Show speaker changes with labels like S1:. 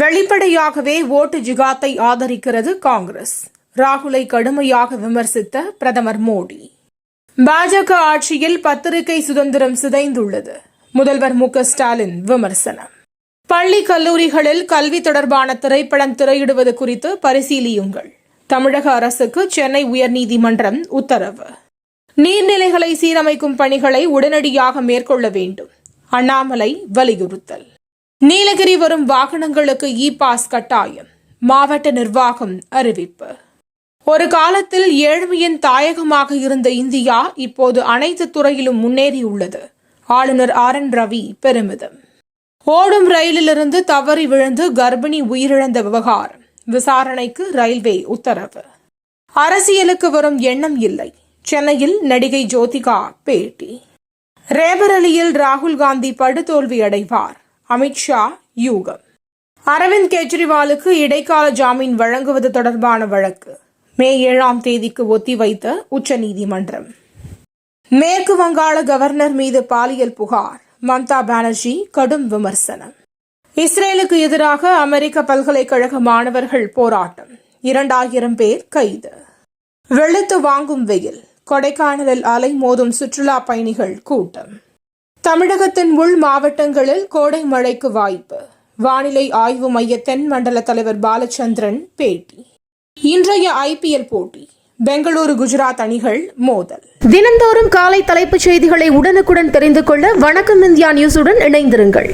S1: வெளிப்படையாகவே ஓட்டு ஜிகாத்தை ஆதரிக்கிறது காங்கிரஸ். ராகுலை கடுமையாக விமர்சித்த பிரதமர் மோடி. பாஜக ஆட்சியில் பத்திரிகை சுதந்திரம் சிதைந்துள்ளது. முதல்வர் மு ஸ்டாலின் விமர்சனம். பள்ளி கல்லூரிகளில் கல்வி தொடர்பான திரைப்படம் திரையிடுவது குறித்து பரிசீலியுங்கள். தமிழக அரசுக்கு சென்னை உயர்நீதிமன்றம் உத்தரவு. நீர்நிலைகளை சீரமைக்கும் பணிகளை உடனடியாக மேற்கொள்ள வேண்டும். அண்ணாமலை வலியுறுத்தல். நீலகிரி வரும் வாகனங்களுக்கு இ பாஸ் கட்டாயம். மாவட்ட நிர்வாகம் அறிவிப்பு. ஒரு காலத்தில் ஏழ்மையின் தாயகமாக இருந்த இந்தியா இப்போது அனைத்து துறையிலும் முன்னேறியுள்ளது ஆளுநர் ஆர். என். ரவி பெருமிதம். ஓடும் ரயிலிலிருந்து தவறி விழுந்து கர்ப்பிணி உயிரிழந்த விவகாரம். விசாரணைக்கு ரயில்வே உத்தரவு. அரசியலுக்கு வரும் எண்ணம் இல்லை. சென்னையில் நடிகை ஜோதிகா பேட்டி. ரேபரலியில் ராகுல் காந்தி படுதோல்வி அடைவார். அமித்ஷா யூகம். அரவிந்த் கெஜ்ரிவாலுக்கு இடைக்கால ஜாமீன் வழங்குவது தொடர்பான வழக்கு. மே ஏழாம் தேதிக்கு ஒத்திவைத்த உச்சநீதிமன்றம். மேற்கு வங்காள கவர்னர் மீது பாலியல் புகார். மம்தா பானர்ஜி கடும் விமர்சனம். இஸ்ரேலுக்கு எதிராக அமெரிக்க பல்கலைக்கழக மாணவர்கள் போராட்டம். இரண்டாயிரம் பேர் கைது. வெளுத்து வாங்கும் வெயில். கொடைக்கானலில் அலை மோதும் சுற்றுலா பயணிகள் கூட்டம். தமிழகத்தின் உள் மாவட்டங்களில் கோடை மழைக்கு வாய்ப்பு. வானிலை ஆய்வு மைய தென் மண்டல தலைவர் பாலச்சந்திரன் பேட்டி. இன்றைய ஐபிஎல் போட்டி பெங்களூரு குஜராத் அணிகள் மோதல்.
S2: தினந்தோறும் காலை தலைப்புச் செய்திகளை உடனுக்குடன் தெரிந்து கொள்ள வணக்கம் இந்தியா நியூஸுடன் இணைந்திருங்கள்.